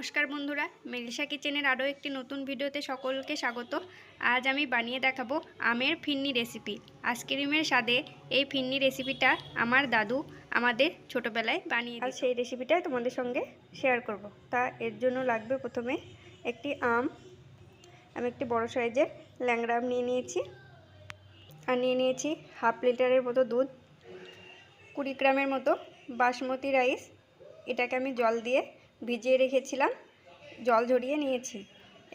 নমস্কার বন্ধুরা মেলিসা কিচেনের আরও একটি নতুন ভিডিওতে সকলকে স্বাগত। আজ আমি বানিয়ে দেখাবো আমের ফিন্নি রেসিপি। আইসক্রিমের স্বাদে এই ফিন্নি রেসিপিটা আমার দাদু আমাদের ছোটোবেলায় বানিয়ে আর সেই রেসিপিটা তোমাদের সঙ্গে শেয়ার করব। তা এর জন্য লাগবে প্রথমে একটি আম। আমি একটি বড় সাইজের ল্যাংড়া আম নিয়ে নিয়েছি। আর নিয়ে নিয়েছি হাফ লিটারের মতো দুধ, কুড়ি গ্রামের মতো বাসমতি রাইস। এটাকে আমি জল দিয়ে ভিজিয়ে রেখেছিলাম জল ঝরিয়ে নিয়েছি।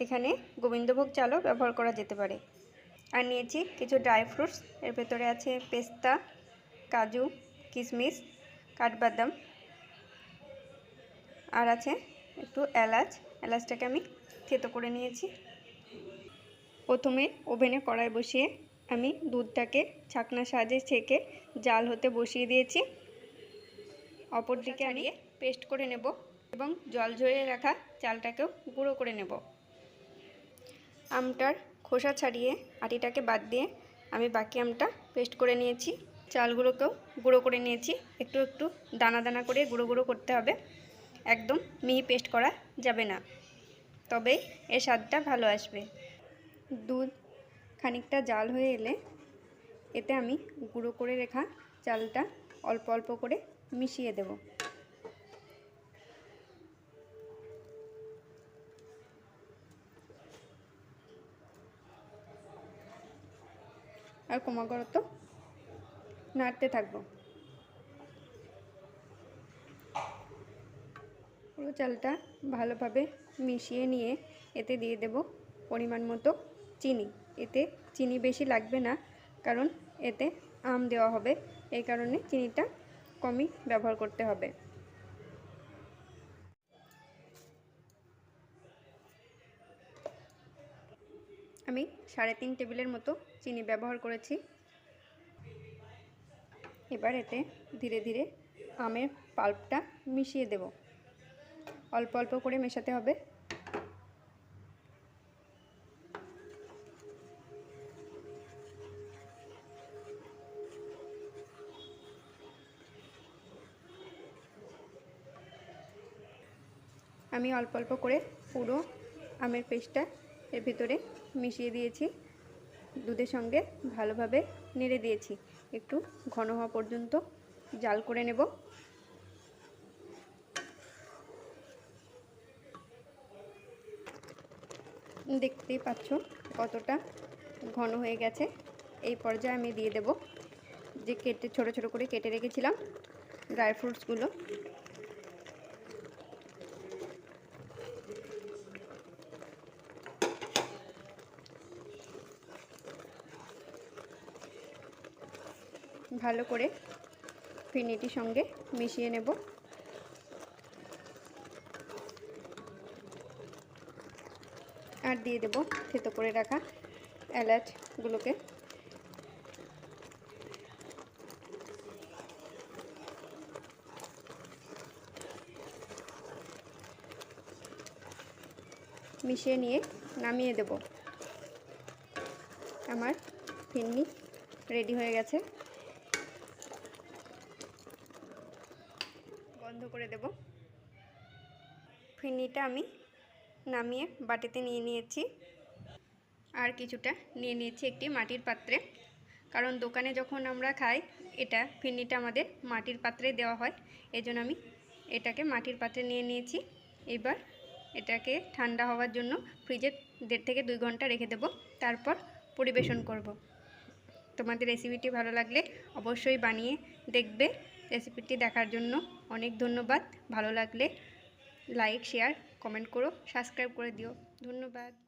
এখানে গোবিন্দভোগ চালও ব্যবহার করা যেতে পারে। আর নিয়েছি কিছু ড্রাই ফ্রুটস এর ভেতরে আছে পেস্তা কাজু কিশমিশ কাঠবাদাম। আর আছে একটু এলাচ এলাচটাকে আমি থেতো করে নিয়েছি। প্রথমে ওভেনে কড়াই বসিয়ে আমি দুধটাকে ছাকনার সাহায্যে ছেঁকে জাল হতে বসিয়ে দিয়েছি। অপর দিকে আনিয়ে পেস্ট করে নেব। এবং জল ঝরিয়ে রাখা চালটাকেও গুঁড়ো করে নেব। আমটার খোসা ছাড়িয়ে আটিটাকে বাদ দিয়ে আমি বাকি আমটা পেস্ট করে নিয়েছি। চালগুলোকেও গুঁড়ো করে নিয়েছি। একটু একটু দানা দানা করে গুঁড়ো গুঁড়ো করতে হবে। একদম মিহি পেস্ট করা যাবে না। তবেই এর স্বাদটা ভালো আসবে। দুধ খানিকটা জাল হয়ে এলে এতে আমি গুঁড়ো করে রেখা চালটা অল্প অল্প করে মিশিয়ে দেব। আর ক্রমাগত নাড়তে থাকব। পুরো চালটা ভালোভাবে মিশিয়ে নিয়ে এতে দিয়ে দেব পরিমাণ মতো চিনি। এতে চিনি বেশি লাগবে না, কারণ এতে আম দেওয়া হবে। এই কারণে চিনিটা কমই ব্যবহার করতে হবে। আমি সাড়ে তিন টেবিলের মতো চিনি ব্যবহার করেছি। এবার এতে ধীরে ধীরে আমের পাল্পটা মিশিয়ে দেব। অল্প অল্প করে মেশাতে হবে। আমি অল্প অল্প করে পুরো আমের পেস্টটা এর ভিতরে মিশিয়ে দিয়েছি। দুধের সঙ্গে ভালোভাবে নেড়ে দিয়েছি। একটু ঘন হওয়া পর্যন্ত জাল করে নেব। দেখতেই পাচ্ছ কতটা ঘন হয়ে গেছে। এই পর্যায়ে আমি দিয়ে দেব যে কেটে, ছোট ছোট করে কেটে রেখেছিলাম। ড্রাই ফ্রুটসগুলো। ভালো করে ফিনিটির সঙ্গে মিশিয়ে নেব। আর দিয়ে দেব থেতো করে রাখা এলাচগুলোকে মিশিয়ে নিয়ে নামিয়ে দেব। আমার ফিন্নি রেডি হয়ে গেছে। বন্ধ করে দেব। ফিন্নিটা আমি নামিয়ে বাটিতে নিয়ে নিয়েছি। আর কিছুটা নিয়ে নিয়েছি একটি মাটির পাত্রে। কারণ দোকানে যখন আমরা খাই, এটা ফিন্নিটা আমাদের মাটির পাত্রে দেওয়া হয়। এজন্য আমি এটাকে মাটির পাত্রে নিয়ে নিয়েছি। এবার এটাকে ঠান্ডা হওয়ার জন্য ফ্রিজে দেড় থেকে দুই ঘণ্টা রেখে দেব। তারপর পরিবেশন করব। তোমাদের রেসিপিটি ভালো লাগলে অবশ্যই বানিয়ে দেখবে। রেসিপিটি দেখার জন্য অনেক ধন্যবাদ। ভালো লাগলে লাইক, শেয়ার, কমেন্ট করো, সাবস্ক্রাইব করে দিও। ধন্যবাদ।